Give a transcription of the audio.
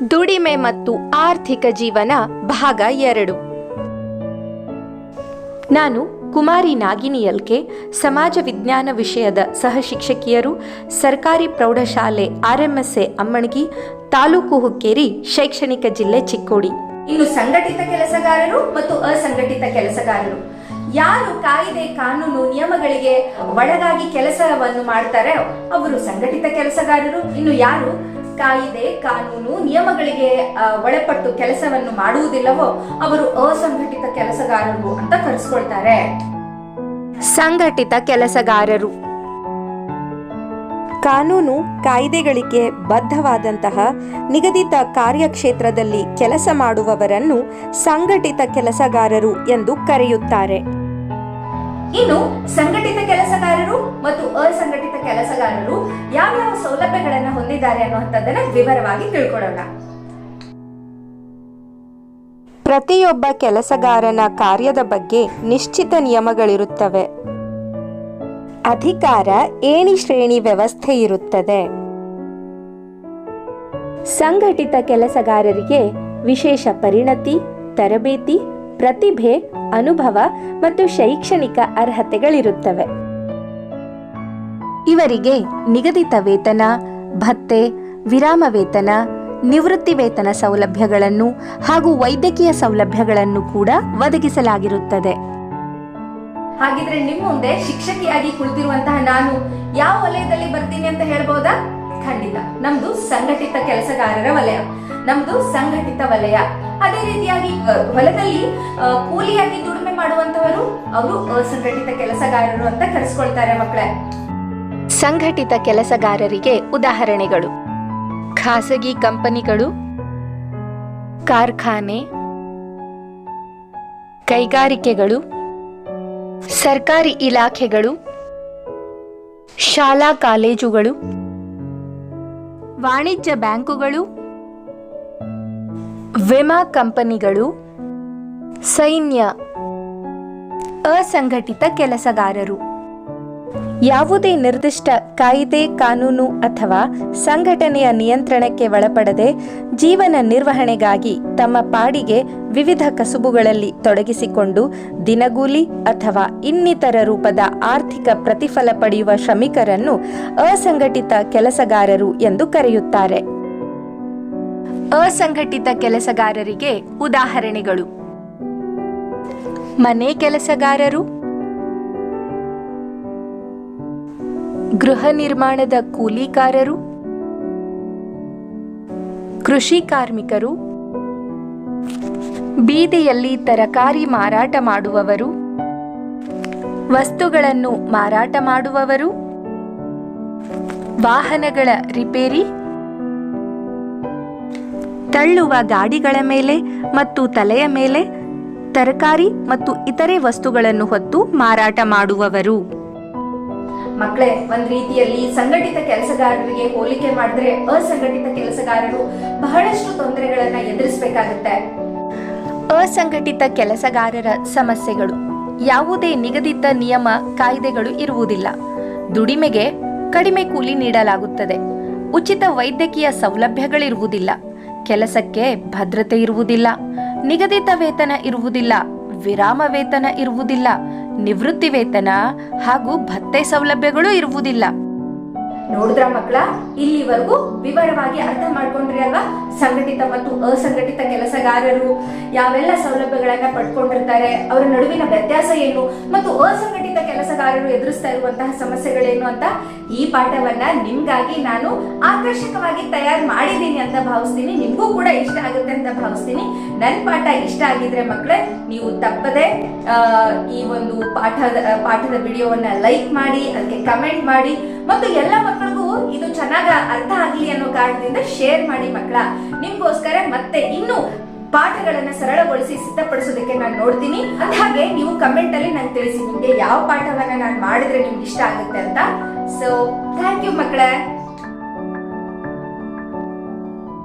ದುಡಿಮೆ ಮತ್ತು ಆರ್ಥಿಕ ಜೀವನ ಭಾಗ ಎರಡು. ನಾನು ಕುಮಾರಿ ನಾಗಿನಿ ಎಲ್ಕೆ ಸಮಾಜ ವಿಜ್ಞಾನ ವಿಷಯದ ಸಹಶಿಕ್ಷಕಿಯರು, ಸರ್ಕಾರಿ ಪ್ರೌಢಶಾಲೆ ಆರ್ಎಂಎಸ್ಎ ಅಮ್ಮಣಗಿ, ತಾಲೂಕು ಹುಕ್ಕೇರಿ, ಶೈಕ್ಷಣಿಕ ಜಿಲ್ಲೆ ಚಿಕ್ಕೋಡಿ. ಇನ್ನು ಸಂಘಟಿತ ಕೆಲಸಗಾರರು ಮತ್ತು ಅಸಂಘಟಿತ ಕೆಲಸಗಾರರು. ಯಾರು ಕಾಯಿದೆ, ಕಾನೂನು, ನಿಯಮಗಳಿಗೆ ಒಳಗಾಗಿ ಕೆಲಸವನ್ನು ಮಾಡ್ತಾರೆ, ಅವರು ಸಂಘಟಿತ ಕೆಲಸಗಾರರು. ಇನ್ನು ಯಾರು ಕಾಯಿದೆ ಕಾನೂನು ನಿಯಮಗಳಿಗೆ ಒಳಪಟ್ಟು ಕೆಲಸವನ್ನು ಮಾಡುವುದಿಲ್ಲವೋ ಅವರು ಅಸಂಘಟಿತ ಕೆಲಸಗಾರರು ಅಂತ ಕರೆಸ್ಕೊಳ್ತಾರೆ. ಸಂಘಟಿತ ಕೆಲಸಗಾರರು. ಕಾನೂನು ಕಾಯ್ದೆಗಳಿಗೆ ಬದ್ಧವಾದಂತಹ ನಿಗದಿತ ಕಾರ್ಯಕ್ಷೇತ್ರದಲ್ಲಿ ಕೆಲಸ ಮಾಡುವವರನ್ನು ಸಂಘಟಿತ ಕೆಲಸಗಾರರು ಎಂದು ಕರೆಯುತ್ತಾರೆ. ಇನ್ನು ಸಂಘಟಿತ ಕೆಲಸಗಾರರು ಮತ್ತು ಅಸಂಘಟಿತ ಕೆಲಸಗಾರರು ಯಾವ್ಯಾವ ಸೌಲಭ್ಯಗಳನ್ನ ಹೊಂದಿದ್ದಾರೆ ಅನ್ನುವಂಥದ್ದನ್ನ ವಿವರವಾಗಿ ತಿಳ್ಕೊಳ್ಳೋಣ. ಪ್ರತಿಯೊಬ್ಬ ಕೆಲಸಗಾರನ ಕಾರ್ಯದ ಬಗ್ಗೆ ನಿಶ್ಚಿತ ನಿಯಮಗಳಿರುತ್ತವೆ. ಅಧಿಕಾರ ಏಣಿ ಶ್ರೇಣಿ ವ್ಯವಸ್ಥೆ ಇರುತ್ತದೆ. ಸಂಘಟಿತ ಕೆಲಸಗಾರರಿಗೆ ವಿಶೇಷ ಪರಿಣತಿ, ತರಬೇತಿ, ಪ್ರತಿಭೆ, ಅನುಭವ ಮತ್ತು ಶೈಕ್ಷಣಿಕ ಅರ್ಹತೆಗಳಿರುತ್ತವೆ. ಇವರಿಗೆ ನಿಗದಿತ ವೇತನ, ಭತ್ತೆ ವಿರಾಮ ವೇತನ ನಿವೃತ್ತಿ ವೇತನ ಸೌಲಭ್ಯಗಳನ್ನು ಹಾಗೂ ವೈದ್ಯಕೀಯ ಸೌಲಭ್ಯಗಳನ್ನು ಕೂಡ ಒದಗಿಸಲಾಗಿರುತ್ತದೆ. ಹಾಗಿದ್ರೆ ನಿಮ್ಮ ಮುಂದೆ ಶಿಕ್ಷಕಿಯಾಗಿ ಕುಳಿತಿರುವಂತಹ ನಾನು ಯಾವ ವಲಯದಲ್ಲಿ ಬರ್ತೀನಿ ಅಂತ ಹೇಳ್ಬೋದಾ? ಖಂಡಿತ. ನಮ್ದು ಸಂಘಟಿತ ಕೆಲಸಗಾರರ ವಲಯ. ನಮ್ದು ಸಂಘಟಿತ ವಲಯ. ಅದೇ ರೀತಿಯಾಗಿ ಹೊಲದಲ್ಲಿ ಕೂಲಿಯಾಗಿ ದುಡಿಮೆ ಮಾಡುವಂತವರು ಅವರು ಅಸಂಘಟಿತ ಕೆಲಸಗಾರರು ಅಂತ ಕರೆಸ್ಕೊಳ್ತಾರೆ ಮಕ್ಕಳೇ. ಸಂಘಟಿತ ಕೆಲಸಗಾರರಿಗೆ ಉದಾಹರಣೆಗಳು. ಖಾಸಗಿ ಕಂಪನಿಗಳು, ಕಾರ್ಖಾನೆ, ಕೈಗಾರಿಕೆಗಳು, ಸರ್ಕಾರಿ ಇಲಾಖೆಗಳು, ಶಾಲಾ ಕಾಲೇಜುಗಳು, ವಾಣಿಜ್ಯ ಬ್ಯಾಂಕುಗಳು, ವಿಮಾ ಕಂಪನಿಗಳು, ಸೈನ್ಯ, ಅಸಂಘಟಿತ ಕೆಲಸಗಾರರು. ಯಾವುದೇ ನಿರ್ದಿಷ್ಟ ಕಾಯಿದೆ, ಕಾನೂನು ಅಥವಾ ಸಂಘಟನೆಯ ನಿಯಂತ್ರಣಕ್ಕೆ ಒಳಪಡದೆ ಜೀವನ ನಿರ್ವಹಣೆಗಾಗಿ ತಮ್ಮ ಪಾಡಿಗೆ ವಿವಿಧ ಕಸುಬುಗಳಲ್ಲಿ ತೊಡಗಿಸಿಕೊಂಡು ದಿನಗೂಲಿ ಅಥವಾ ಇನ್ನಿತರ ರೂಪದ ಆರ್ಥಿಕ ಪ್ರತಿಫಲ ಪಡೆಯುವ ಶ್ರಮಿಕರನ್ನು ಅಸಂಘಟಿತ ಕೆಲಸಗಾರರು ಎಂದು ಕರೆಯುತ್ತಾರೆ. ಅಸಂಘಟಿತ ಕೆಲಸಗಾರರಿಗೆ ಉದಾಹರಣೆಗಳು. ಮನೆ ಕೆಲಸಗಾರರು ಗೃಹ ನಿರ್ಮಾಣದ ಕೂಲಿಕಾರರು, ಕೃಷಿ ಕಾರ್ಮಿಕರು, ಬೀದಿಯಲ್ಲಿ ತರಕಾರಿ ಮಾರಾಟ ಮಾಡುವವರು, ವಸ್ತುಗಳನ್ನು ಮಾರಾಟ ಮಾಡುವವರು, ವಾಹನಗಳ ರಿಪೇರಿ, ತಳ್ಳುವ ಗಾಡಿಗಳ ಮೇಲೆ ಮತ್ತು ತಲೆಯ ಮೇಲೆ ತರಕಾರಿ ಮತ್ತು ಇತರೆ ವಸ್ತುಗಳನ್ನು ಹೊತ್ತು ಮಾರಾಟ ಮಾಡುವವರು. ಮಕ್ಕಳೇ ಒಂದ್ ರೀತಿಯಲ್ಲಿ ಸಂಘಟಿತ ಕೆಲಸಗಾರರಿಗೆ ಹೋಲಿಕೆ ಮಾಡಿದ್ರೆ ಅಸಂಘಟಿತ ಕೆಲಸಗಾರರು ಬಹಳಷ್ಟು ತೊಂದರೆಗಳನ್ನ ಎದುರಿಸಬೇಕಾಗುತ್ತೆ. ಅಸಂಘಟಿತ ಕೆಲಸಗಾರರ ಸಮಸ್ಯೆಗಳು. ಯಾವುದೇ ನಿಗದಿತ ನಿಯಮ, ಕಾಯ್ದೆಗಳು ಇರುವುದಿಲ್ಲ. ದುಡಿಮೆಗೆ ಕಡಿಮೆ ಕೂಲಿ ನೀಡಲಾಗುತ್ತದೆ. ಉಚಿತ ವೈದ್ಯಕೀಯ ಸೌಲಭ್ಯಗಳಿರುವುದಿಲ್ಲ. ಕೆಲಸಕ್ಕೆ ಭದ್ರತೆ ಇರುವುದಿಲ್ಲ. ನಿಗದಿತ ವೇತನ ಇರುವುದಿಲ್ಲ. ವಿರಾಮ ವೇತನ ಇರುವುದಿಲ್ಲ. ನಿವೃತ್ತಿ ವೇತನ ಹಾಗೂ ಭತ್ತೆ ಸೌಲಭ್ಯಗಳು ಇರುವುದಿಲ್ಲ. ನೋಡಿದ್ರ ಮಕ್ಕಳ, ಇಲ್ಲಿವರೆಗೂ ವಿವರವಾಗಿ ಅರ್ಥ ಮಾಡ್ಕೊಂಡ್ರಿ ಅಲ್ವಾ? ಸಂಘಟಿತ ಮತ್ತು ಅಸಂಘಟಿತ ಕೆಲಸಗಾರರು, ಯಾವೆಲ್ಲ ಸೌಲಭ್ಯಗಳನ್ನ ಪಡ್ಕೊಂಡಿರ್ತಾರೆ, ಅವರ ನಡುವಿನ ವ್ಯತ್ಯಾಸ ಏನು? ಮತ್ತು ಅಸಂಘಟಿತ ಕೆಲಸಗಾರರು ಎದುರಿಸ್ತಾ ಇರುವಂತಹ ಸಮಸ್ಯೆಗಳೇನು ಅಂತ ಈ ಪಾಠವನ್ನ ನಿಮ್ಗಾಗಿ ನಾನು ಆಕರ್ಷಕವಾಗಿ ತಯಾರು ಮಾಡಿದ್ದೀನಿ ಅಂತ ಭಾವಿಸ್ತೀನಿ. ನಿಮ್ಗೂ ಕೂಡ ಇಷ್ಟ ಆಗುತ್ತೆ ಅಂತ ಭಾವಿಸ್ತೀನಿ. ನನ್ನ ಪಾಠ ಇಷ್ಟ ಆಗಿದ್ರೆ ಮಕ್ಕಳೇ ನೀವು ತಪ್ಪದೆ ಈ ಒಂದು ಪಾಠದ ಪಾಠದ ವಿಡಿಯೋವನ್ನ ಲೈಕ್ ಮಾಡಿ ಅದಕ್ಕೆ ಕಮೆಂಟ್ ಮಾಡಿ ಮತ್ತು ಎಲ್ಲ ಮಕ್ಕಳಿಗೂ ಇದು ಚೆನ್ನಾಗ ಅರ್ಥ ಆಗ್ಲಿ ಅನ್ನೋ ಕಾರಣದಿಂದ ಶೇರ್ ಮಾಡಿ ಮಕ್ಕಳ. ನಿಮ್ಗೋಸ್ಕರ ಮತ್ತೆ ಇನ್ನು ಪಾಠಗಳನ್ನ ಸರಳಗೊಳಿಸಿ ಸಿದ್ಧಪಡಿಸೋದಕ್ಕೆ ನಾನು ನೋಡ್ತೀನಿ. ಅದ ಹಾಗೆ ನೀವು ಕಮೆಂಟ್ ಅಲ್ಲಿ ನಂಗೆ ತಿಳಿಸಿ ನಿಮ್ಗೆ ಯಾವ ಪಾಠವನ್ನ ನಾನು ಮಾಡಿದ್ರೆ ನಿಮ್ಗೆ ಇಷ್ಟ ಆಗುತ್ತೆ ಅಂತ. ಸೊ ಥ್ಯಾಂಕ್ ಯು ಮಕ್ಕಳೇ.